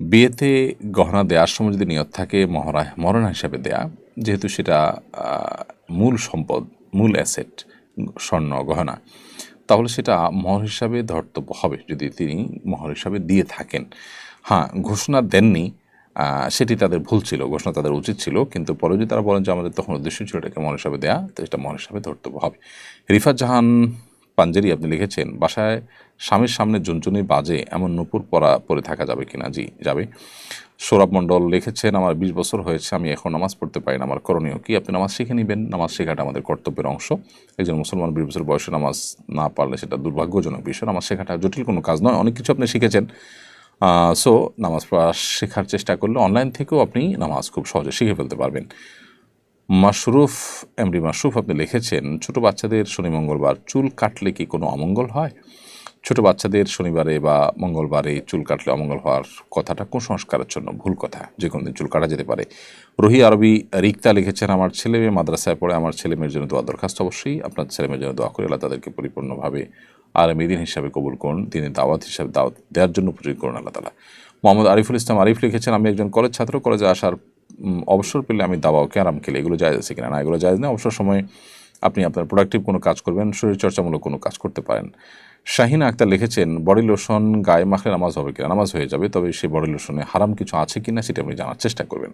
বিয়েতে গহনা দেওয়ার সময় যদি নিয়ত থাকে মহরা মরণা হিসাবে দেয়া, যেহেতু সেটা মূল সম্পদ, মূল অ্যাসেট স্বর্ণ, গহনা, তাহলে সেটা মহর হিসাবে ধর্তব্য হবে যদি তিনি মহর হিসাবে দিয়ে থাকেন। হ্যাঁ ঘোষণা দেননি সেটি তাদের ভুল ছিল, ঘোষণা তাদের উচিত ছিল, কিন্তু পরে যদি তারা বলেন যে আমাদের তখন উদ্দেশ্য ছিল এটাকে মহর হিসাবে দেয়া, তো এটা মহর হিসাবে ধর্তব্য হবে। রিফাত জাহান পাঞ্জেরি আপনি লিখেছেন, বাসায় স্বামীর সামনে জুনজুনি বাজে, এমন নূপুর পরা পরে থাকা যাবে কিনা? জি, যাবে। সৌরভ মণ্ডল লিখেছেন, আমার বিশ বছর হয়েছে, আমি এখন নামাজ পড়তে পারি না, আমার করণীয় কি? আপনি নামাজ শিখে নেবেন। নামাজ শেখাটা আমাদের কর্তব্যের অংশ। একজন মুসলমান বিশ বছর বয়সে নামাজ না পারলে সেটা দুর্ভাগ্যজনক বিষয়। নামাজ শেখাটা জটিল কোনো কাজ নয়, অনেক কিছু আপনি শিখেছেন। সো নামাজ পড়া শেখার চেষ্টা করলে অনলাইন থেকেও আপনি নামাজ খুব সহজে শিখে ফেলতে পারবেন। মাশরুফ, এমডি মাশরুফ আপনি লিখেছেন, ছোট বাচ্চাদের শনি মঙ্গলবার, চুল কাটলে কি কোনো অমঙ্গল হয়? ছোট বাচ্চাদের শনিবারে বা মঙ্গলবারে চুল কাটলে অমঙ্গল হওয়ার কথাটা কুসংস্কারের জন্য? ভুল কথা, যে কোনো দিন চুল কাটা যেতে পারে। রহি আরবি রিক্তা লিখেছেন, আমার ছেলে মেয়ে মাদ্রাসায় পড়ে, আমার ছেলে মেয়ের জন্য দোয়া দরখাস্ত অবশ্যই, আপনার ছেলে মেয়ের জন্য দোয়া করে, আল্লাহ তাদেরকে পরিপূর্ণভাবে আর মেদিন হিসাবে কবুল করুন তিনি দাওয়াত হিসাবে দাওয়াত দেওয়ার জন্য উপযোগী করুন আল্লাহ তালা মোহাম্মদ আরিফুল ইসলাম আরিফ লিখেছেন, আমি একজন কলেজ ছাত্র, কলেজে আসার অবসর পেলে আমি দাবাও আরাম খেলে, এগুলো জায়জ আছে কিনা? না, এগুলো জায়জ না অবসর সময় আপনি আপনার প্রোডাক্টিভ কোনো কাজ করবেন, শরীরচর্চামূলক কোনো কাজ করতে পারেন। শাহিনা আক্তার লিখেছেন, বডি লোশন গায়ে মাখলে নামাজ হবে কিনা? নামাজ হয়ে যাবে, তবে সেই বডি লোশনে হারাম কিছু আছে কিনা সেটা আপনি জানার চেষ্টা করবেন।